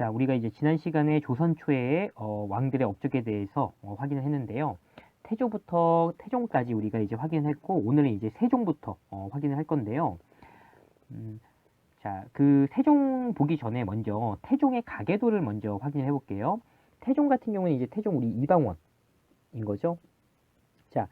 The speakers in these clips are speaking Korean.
자, 우리가 이제 지난 시간에 조선 초의 어, 왕들의 업적에 대해서 어, 확인을 했는데요. 태조부터 태종까지 우리가 이제 확인했고 오늘은 이제 세종부터 어, 확인을 할 건데요. 음, 자, 그 세종 보기 전에 먼저 태종의 가계도를 먼저 확인해 볼게요. 태종 같은 경우는 이제 태종 우리 이방원인 거죠. 자,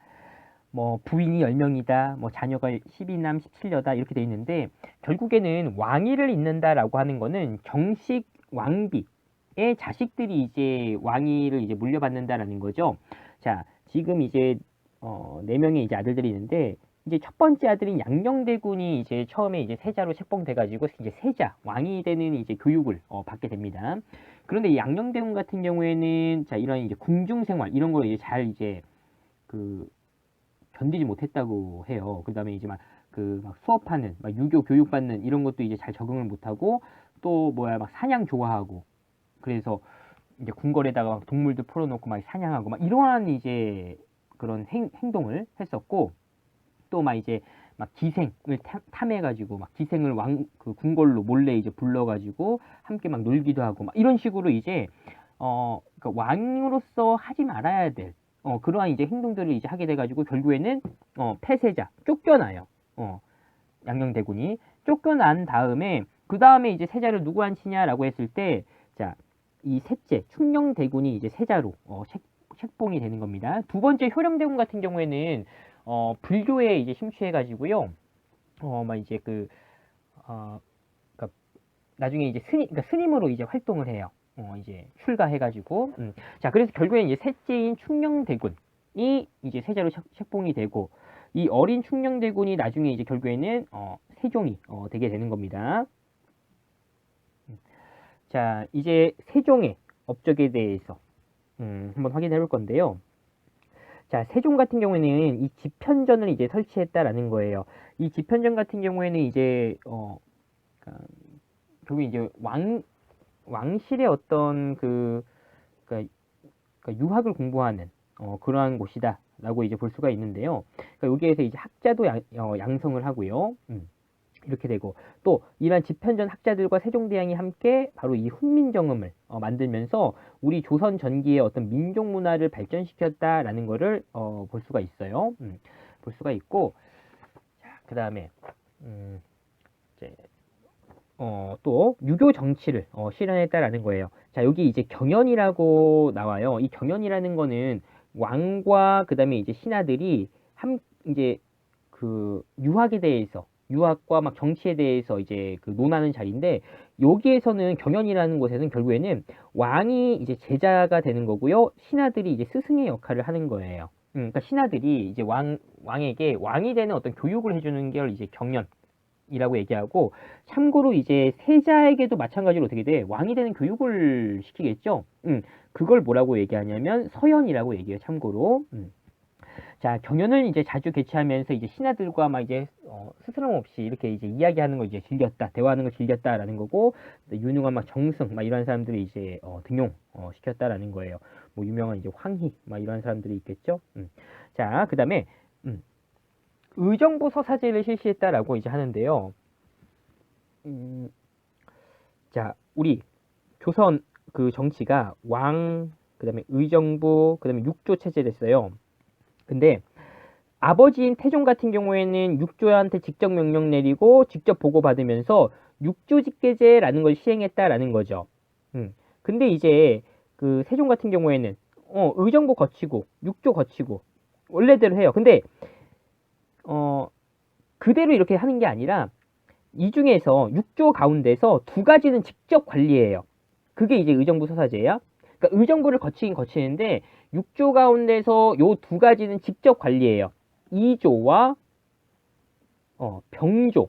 뭐 부인이 10명이다, 뭐 자녀가 12남 17여다 이렇게 돼 있는데 결국에는 왕위를 잇는다라고 하는 거는 정식 왕비의 자식들이 이제 왕위를 이제 물려받는다라는 거죠. 자, 지금 이제 어, 네 명의 이제 아들들이 있는데 이제 첫 번째 아들인 양녕대군이 이제 처음에 이제 세자로 책봉돼가지고 이제 세자 왕이 되는 이제 교육을 어, 받게 됩니다. 그런데 이 양녕대군 같은 경우에는 자 이런 이제 궁중 생활 이런 걸 이제 잘 이제 그 견디지 못했다고 해요. 그다음에 이제 막 그막 수업하는 막 유교 교육 받는 이런 것도 이제 잘 적응을 못하고 또 뭐야 막 사냥 좋아하고 그래서 이제 궁궐에다가 막 동물들 풀어놓고 막 사냥하고 막 이러한 이제 그런 행, 행동을 했었고 또 막 이제 막 기생을 탐- 탐해가지고 막 기생을 왕 그 궁궐로 몰래 이제 불러가지고 함께 막 놀기도 하고 막 이런 식으로 이제 어 그러니까 왕으로서 하지 말아야 될 어, 그러한 이제 행동들을 이제 하게 돼가지고 결국에는 어, 폐쇄자 쫓겨나요. 어, 양녕대군이 쫓겨난 다음에 그 다음에 이제 세자를 누구 앉히냐라고 했을 때, 자, 이 셋째 충녕대군이 이제 세자로 어, 책, 책봉이 되는 겁니다. 두 번째 효령대군 같은 경우에는 어, 불교에 이제 심취해가지고요, 어, 막 이제 그, 어, 그니까 나중에 이제 스님, 그러니까 스님으로 이제 활동을 해요. 어, 이제 출가해가지고, 음. 자, 그래서 결국엔 이제 셋째인 충녕대군이 이제 세자로 책- 책봉이 되고, 이 어린 충녕대군이 나중에 이제 결국에는 어, 세종이 어, 되게 되는 겁니다. 음. 자, 이제 세종의 업적에 대해서 음, 한번 확인해 볼 건데요. 자, 세종 같은 경우에는 이 집현전을 이제 설치했다라는 거예요. 이 집현전 같은 경우에는 이제 어, 그러니까 결국 이제 왕 왕실의 어떤 그 그러니까, 그러니까 유학을 공부하는 어, 그러한 곳이다라고 이제 볼 수가 있는데요. 그러니까 여기에서 이제 학자도 양, 어, 양성을 하고요. 음, 이렇게 되고 또 이러한 집현전 학자들과 세종대왕이 함께 바로 이 훈민정음을 어, 만들면서 우리 조선 전기의 어떤 민족 문화를 발전시켰다라는 거를 어, 볼 수가 있어요. 음, 볼 수가 있고 자, 그다음에 음, 이제 어, 또 유교 정치를 어, 실현했다라는 거예요. 자, 여기 이제 경연이라고 나와요. 이 경연이라는 거는 왕과 그 다음에 이제 신하들이 함 이제 그 유학에 대해서 유학과 막 정치에 대해서 이제 그 논하는 자리인데 여기에서는 경연이라는 곳에서는 결국에는 왕이 이제 제자가 되는 거고요. 신하들이 이제 스승의 역할을 하는 거예요. 음, 그러니까 신하들이 이제 왕 왕에게 왕이 되는 어떤 교육을 해주는 게 이제 경연 이라고 얘기하고 참고로 이제 세자에게도 마찬가지로 어떻게 돼 왕이 되는 교육을 시키겠죠. 음, 그걸 뭐라고 얘기하냐면 서연이라고 얘기해요. 참고로. 음. 자, 경연을 이제 자주 개최하면서 이제 신하들과 막 이제 어, 스스럼 없이 이렇게 이제 이야기하는 걸 이제 즐겼다, 대화하는 걸 즐겼다라는 거고, 또 유능한 막 정승 막 이런 사람들이 이제 어, 등용 어, 시켰다라는 거예요. 뭐 유명한 이제 황희 막 이런 사람들이 있겠죠. 음. 자, 그 다음에 음. 의정부 서사제를 실시했다라고 이제 하는데요. 음, 자, 우리 조선 그 정치가 왕, 그다음에 의정부, 그다음에 육조 체제 됐어요. 근데 아버지인 태종 같은 경우에는 육조한테 직접 명령 내리고 직접 보고 받으면서 육조 직계제라는 걸 시행했다라는 거죠. 음. 근데 이제 그 세종 같은 경우에는 어, 의정부 거치고 육조 거치고 원래대로 해요. 근데 어 그대로 이렇게 하는 게 아니라 이 중에서 육조 가운데서 두 가지는 직접 관리해요. 그게 이제 의정부 서사제야. 그러니까 의정부를 거치긴 거치는데 6조 가운데서 요 두 가지는 직접 관리해요. 2조와 어, 병조.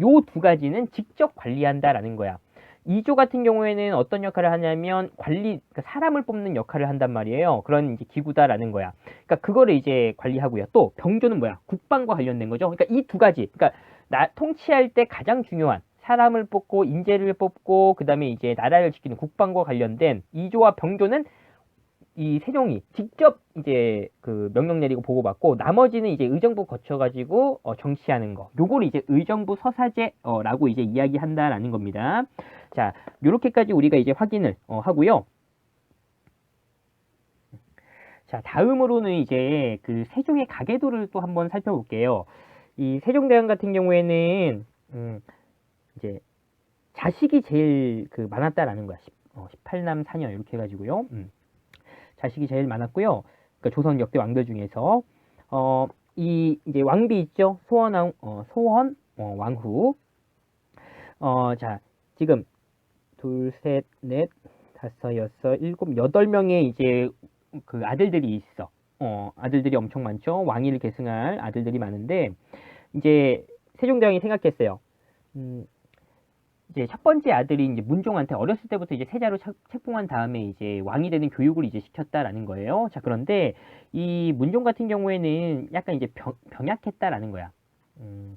요 두 가지는 직접 관리한다라는 거야. 2조 같은 경우에는 어떤 역할을 하냐면 관리, 그러니까 사람을 뽑는 역할을 한단 말이에요. 그런 이제 기구다라는 거야. 그러니까 그거를 이제 관리하고요. 또 병조는 뭐야? 국방과 관련된 거죠. 그러니까 이 두 가지. 그러니까 나 통치할 때 가장 중요한 사람을 뽑고 인재를 뽑고 그다음에 이제 나라를 지키는 국방과 관련된 2조와 병조는 이 세종이 직접 이제 그 명령 내리고 보고받고 나머지는 이제 의정부 거쳐가지고 어, 정치하는 거. 요거를 이제 의정부 서사제라고 이제 이야기한다라는 겁니다. 자, 요렇게까지 우리가 이제 확인을 어, 하고요. 자, 다음으로는 이제 그 세종의 가계도를 또 한번 살펴볼게요. 이 세종대왕 같은 경우에는 음, 이제 자식이 제일 그 많았다라는 거야. 10, 어, 18남 4녀 이렇게 해가지고요. 음. 자식이 제일 많았고요. 그러니까 조선 역대 왕들 중에서 어, 이 이제 왕비 있죠. 소원 왕, 어, 소원 어, 왕후. 어, 자 지금 둘, 셋, 넷, 다섯, 여섯, 일곱, 여덟 명의 이제 그 아들들이 있어. 어, 아들들이 엄청 많죠. 왕위를 계승할 아들들이 많은데 이제 세종대왕이 생각했어요. 음, 이제 첫 번째 아들이 이제 문종한테 어렸을 때부터 이제 세자로 책- 책봉한 다음에 이제 왕이 되는 교육을 이제 시켰다라는 거예요. 자, 그런데 이 문종 같은 경우에는 약간 이제 병, 병약했다라는 거야. 음,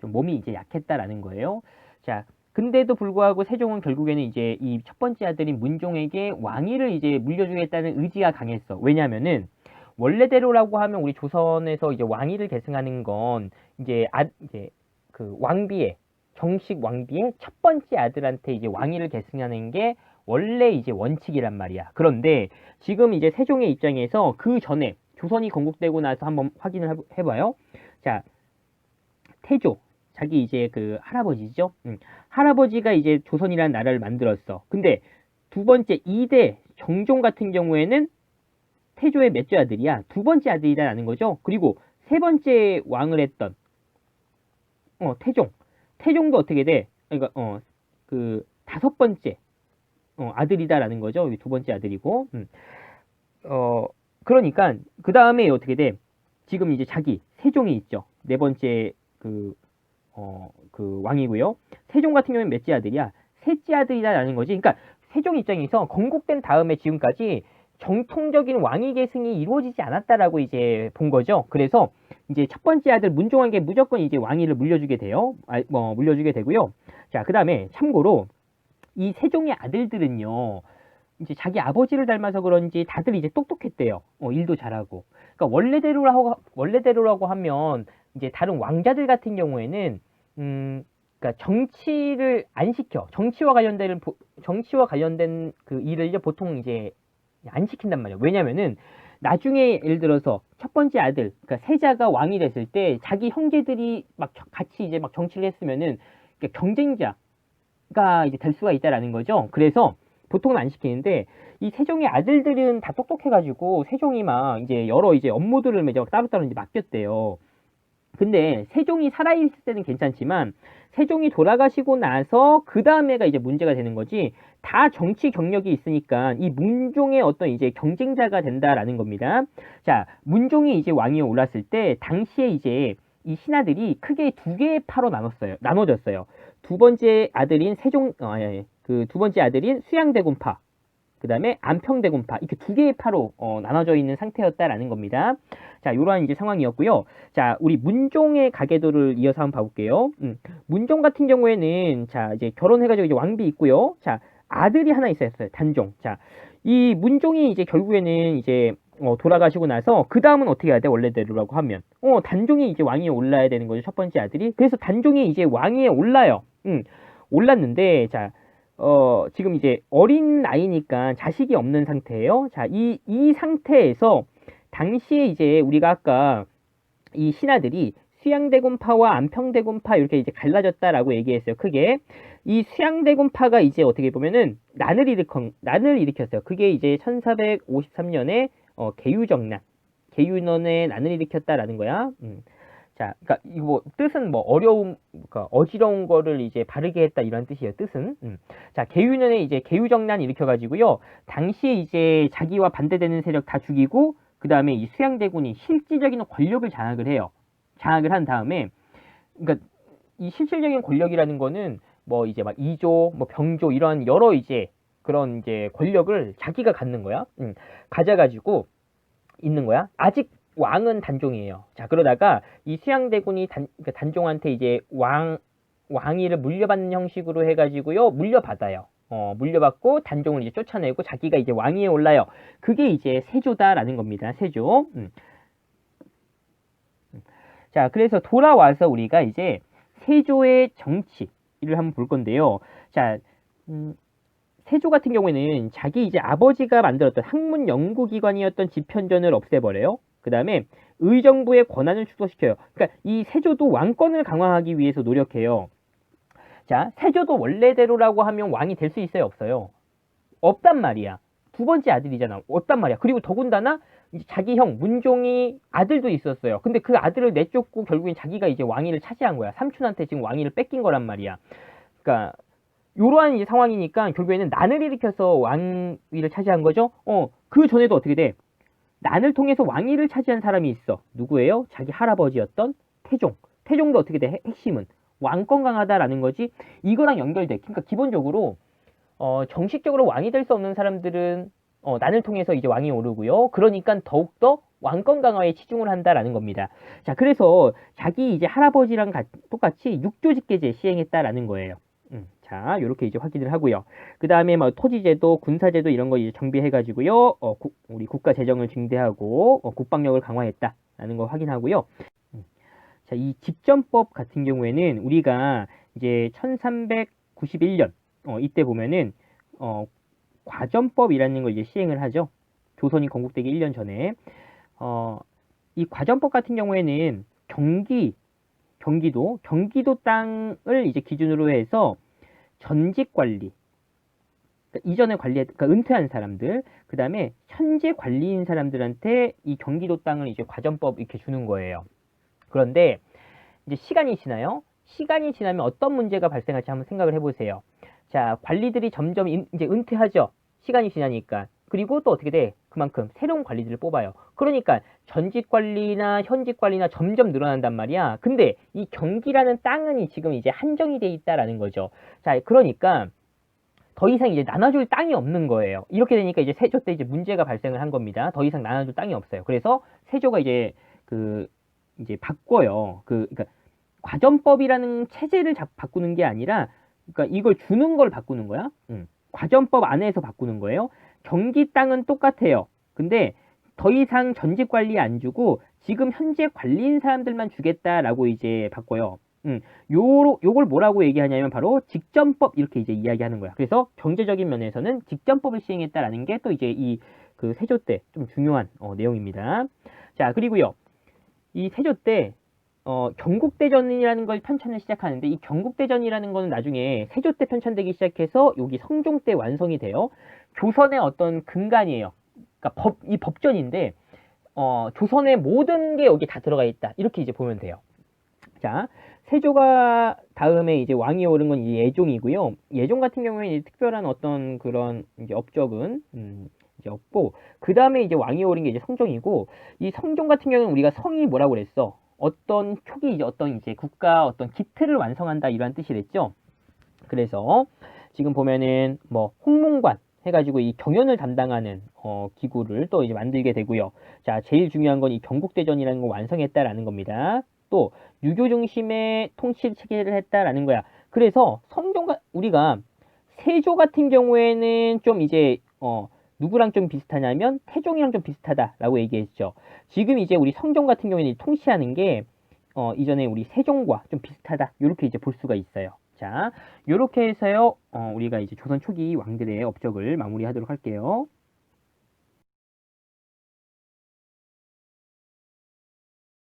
좀 몸이 이제 약했다라는 거예요. 자, 근데도 불구하고 세종은 결국에는 이제 이 첫 번째 아들인 문종에게 왕위를 이제 물려주겠다는 의지가 강했어. 왜냐면은 원래대로라고 하면 우리 조선에서 이제 왕위를 계승하는 건 이제 아 이제 그 왕비의 정식 왕비의 첫 번째 아들한테 이제 왕위를 계승하는 게 원래 이제 원칙이란 말이야. 그런데 지금 이제 세종의 입장에서 그 전에 조선이 건국되고 나서 한번 확인을 해봐요. 자, 태조. 자기 이제 그 할아버지죠. 음, 할아버지가 이제 조선이라는 나라를 만들었어. 근데 두 번째 2대 정종 같은 경우에는 태조의 몇째 아들이야? 두 번째 아들이다라는 거죠. 그리고 세 번째 왕을 했던 어 태종. 태종도 어떻게 돼? 그러니까 어 그 다섯 번째 어, 아들이다라는 거죠. 이두 번째 아들이고. 음. 어 그러니까 그 다음에 어떻게 돼? 지금 이제 자기 세종이 있죠. 네 번째 그 어, 그 왕이고요. 세종 같은 경우는 몇째 아들이야? 셋째 아들이다라는 거지. 그러니까 세종 입장에서 건국된 다음에 지금까지 정통적인 왕위 계승이 이루어지지 않았다라고 이제 본 거죠. 그래서 이제 첫 번째 아들 문종에게 무조건 이제 왕위를 물려주게 돼요. 아, 뭐 물려주게 되고요. 자, 그다음에 참고로 이 세종의 아들들은요. 이제 자기 아버지를 닮아서 그런지 다들 이제 똑똑했대요. 어, 일도 잘하고. 그러니까 원래대로라고 원래대로라고 하면 이제 다른 왕자들 같은 경우에는 음 그러니까 정치를 안 시켜 정치와 관련된 보- 정치와 관련된 그 일을 이제 보통 이제 안 시킨단 말이에요. 왜냐면은 나중에 예를 들어서 첫 번째 아들 그러니까 세자가 왕이 됐을 때 자기 형제들이 막 저- 같이 이제 막 정치를 했으면은 그러니까 경쟁자가 이제 될 수가 있다라는 거죠. 그래서 보통은 안 시키는데 이 세종의 아들들은 다 똑똑해가지고 세종이 막 이제 여러 이제 업무들을 이제 따로따로 이제 맡겼대요. 근데 세종이 살아있을 때는 괜찮지만 세종이 돌아가시고 나서 그 다음에가 이제 문제가 되는 거지 다 정치 경력이 있으니까 이 문종의 어떤 이제 경쟁자가 된다라는 겁니다. 자, 문종이 이제 왕위에 올랐을 때 당시에 이제 이 신하들이 크게 두 개의 파로 나눴어요. 나눠졌어요. 두 번째 아들인 세종, 어, 아니, 아니, 그두 번째 아들인 수양대군파, 그 다음에 안평대군파, 이렇게 두 개의 파로 어, 나눠져 있는 상태였다라는 겁니다. 자, 요러한 이제 상황이었고요. 자, 우리 문종의 가계도를 이어서 한번 봐볼게요. 음, 문종 같은 경우에는 자, 이제 결혼해가지고 이제 왕비 있고요. 자, 아들이 하나 있었어요. 단종. 자, 이 문종이 이제 결국에는 이제 어, 돌아가시고 나서 그 다음은 어떻게 해야 돼? 원래대로라고 하면 어 단종이 이제 왕위에 올라야 되는 거죠. 첫 번째 아들이. 그래서 단종이 이제 왕위에 올라요. 음, 올랐는데 자. 어, 지금 이제 어린 나이니까 자식이 없는 상태예요. 자, 이, 이 상태에서 당시에 이제 우리가 아까 이 신하들이 수양대군파와 안평대군파 이렇게 이제 갈라졌다라고 얘기했어요. 크게. 이 수양대군파가 이제 어떻게 보면은 난을 일으켜, 난을 일으켰어요. 그게 이제 1453년에 어, 개유정난, 개유넌의 난을 일으켰다라는 거야. 음. 자, 그러니까 이거 뭐 뜻은 뭐 어려운, 그러니까 어지러운 거를 이제 바르게 했다 이런 뜻이에요. 뜻은. 음. 자, 개유년에 이제 개유정난 일으켜가지고요. 당시에 이제 자기와 반대되는 세력 다 죽이고 그 다음에 이 수양대군이 실질적인 권력을 장악을 해요. 장악을 한 다음에, 그러니까 이 실질적인 권력이라는 거는 뭐 이제 막 이조, 뭐 병조 이런 여러 이제 그런 이제 권력을 자기가 갖는 거야. 음, 가져가지고 있는 거야. 아직 왕은 단종이에요. 자 그러다가 이 수양대군이 단, 그러니까 단종한테 이제 왕 왕위를 물려받는 형식으로 해가지고요 물려받아요. 어, 물려받고 단종을 이제 쫓아내고 자기가 이제 왕위에 올라요. 그게 이제 세조다라는 겁니다. 세조. 음. 음. 자, 그래서 돌아와서 우리가 이제 세조의 정치를 한번 볼 건데요. 자, 음, 세조 같은 경우에는 자기 이제 아버지가 만들었던 학문 연구기관이었던 집현전을 없애버려요. 그 다음에 의정부의 권한을 축소시켜요. 그러니까 이 세조도 왕권을 강화하기 위해서 노력해요. 자, 세조도 원래대로라고 하면 왕이 될 수 있어요, 없어요? 없단 말이야. 두 번째 아들이잖아. 없단 말이야. 그리고 더군다나 자기 형 문종이 아들도 있었어요. 근데 그 아들을 내쫓고 결국엔 자기가 이제 왕위를 차지한 거야. 삼촌한테 지금 왕위를 뺏긴 거란 말이야. 그러니까 이제 상황이니까 결국에는 난을 일으켜서 왕위를 차지한 거죠. 어, 그 전에도 어떻게 돼? 난을 통해서 왕위를 차지한 사람이 있어. 누구예요? 자기 할아버지였던 태종. 태종도 어떻게 돼? 핵- 핵심은 왕권 강하다라는 거지. 이거랑 연결돼. 그러니까 기본적으로 어, 정식적으로 왕이 될 수 없는 사람들은 어, 난을 통해서 이제 왕이 오르고요. 그러니까 더욱더 왕권 강화에 치중을 한다라는 겁니다. 자, 그래서 자기 이제 할아버지랑 가- 똑같이 육조 직계제 시행했다라는 거예요. 음, 자, 요렇게 이제 확인을 하고요. 그 다음에 뭐 토지제도, 군사제도 이런 거 이제 정비해가지고요. 어, 국- 우리 국가 재정을 증대하고 어, 국방력을 강화했다라는 거 확인하고요. 음, 자, 이 집전법 같은 경우에는 우리가 이제 1391년 어, 이때 보면은 어, 과전법이라는 걸 이제 시행을 하죠. 조선이 건국되기 1년 전에 어, 이 과전법 같은 경우에는 경기 경기도 경기도 땅을 이제 기준으로 해서 전직 관리 그러니까 이전에 관리 그러니까 은퇴한 사람들 그 다음에 현재 관리인 사람들한테 이 경기도 땅을 이제 과전법 이렇게 주는 거예요. 그런데 이제 시간이 지나요. 시간이 지나면 어떤 문제가 발생할지 한번 생각을 해보세요. 자, 관리들이 점점 인- 이제 은퇴하죠. 시간이 지나니까. 그리고 또 어떻게 돼? 그만큼 새로운 관리들을 뽑아요. 그러니까 전직 관리나 현직 관리나 점점 늘어난단 말이야. 근데 이 경기라는 땅은 지금 이제 한정이 돼 있다라는 거죠. 자, 그러니까 더 이상 이제 나눠줄 땅이 없는 거예요. 이렇게 되니까 이제 세조 때 이제 문제가 발생을 한 겁니다. 더 이상 나눠줄 땅이 없어요. 그래서 세조가 이제 그 이제 바꿔요. 그 그러니까 과전법이라는 체제를 자- 바꾸는 게 아니라 그러니까 이걸 주는 걸 바꾸는 거야. 음. 과전법 안에서 바꾸는 거예요. 경기 땅은 똑같아요. 근데 더 이상 전직 관리 안 주고 지금 현재 관리인 사람들만 주겠다라고 이제 바꿔요. 음, 요, 요걸 뭐라고 얘기하냐면 바로 직전법 이렇게 이제 이야기하는 거야. 그래서 경제적인 면에서는 직전법을 시행했다라는 게 또 이제 이 그 세조 때 좀 중요한 어, 내용입니다. 자, 그리고요. 이 세조 때 어, 경국대전이라는 걸 편찬을 시작하는데 이 경국대전이라는 거는 나중에 세조 때 편찬되기 시작해서 여기 성종 때 완성이 돼요. 조선의 어떤 근간이에요. 그러니까 법, 이 법전인데 어, 조선의 모든 게 여기 다 들어가 있다. 이렇게 이제 보면 돼요. 자, 세조가 다음에 이제 왕이 오른 건 이제 예종이고요. 예종 같은 경우에는 특별한 어떤 그런 이제 업적은 음, 이제 없고 그 다음에 이제 왕이 오른 게 이제 성종이고 이 성종 같은 경우는 우리가 성이 뭐라고 그랬어? 어떤 초기 이제 어떤 이제 국가 어떤 기틀을 완성한다 이러한 뜻이랬죠. 그래서 지금 보면은 뭐 홍문관 해가지고 이 경연을 담당하는 어, 기구를 또 이제 만들게 되고요. 자, 제일 중요한 건 이 경국대전이라는 걸 완성했다라는 겁니다. 또 유교 중심의 통치 체계를 했다라는 거야. 그래서 성종가 우리가 세조 같은 경우에는 좀 이제 어 누구랑 좀 비슷하냐면 태종이랑 좀 비슷하다라고 얘기했죠. 지금 이제 우리 성종 같은 경우에는 통치하는 게 어, 이전에 우리 세종과 좀 비슷하다. 이렇게 이제 볼 수가 있어요. 자, 이렇게 해서요. 어, 우리가 이제 조선 초기 왕들의 업적을 마무리하도록 할게요.